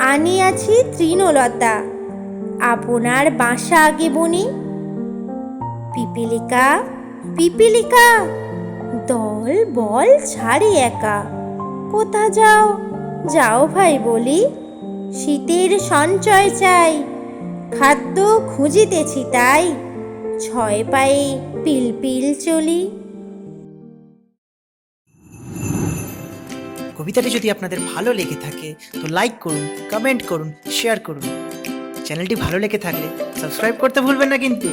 আনিয়াছি তৃণলতা। আপনার বাসা আগে বনি। পিপিলিকা পিপিলিকা, দল বল ছাড়ি একা। কোথা যাও? যাও ভাই বলি। শীতের সঞ্চয় চাই। খাদ্য খুঁজিতেছি তাই। ছয় পায়ে পিলপিল চলি। কবিতাটি যদি আপনাদের ভালো লেগে থাকে, তো লাইক করুন কমেন্ট করুন শেয়ার করুন। চ্যানেলটি ভালো লেগে থাকলে সাবস্ক্রাইব করতে ভুলবেন না কিন্তু।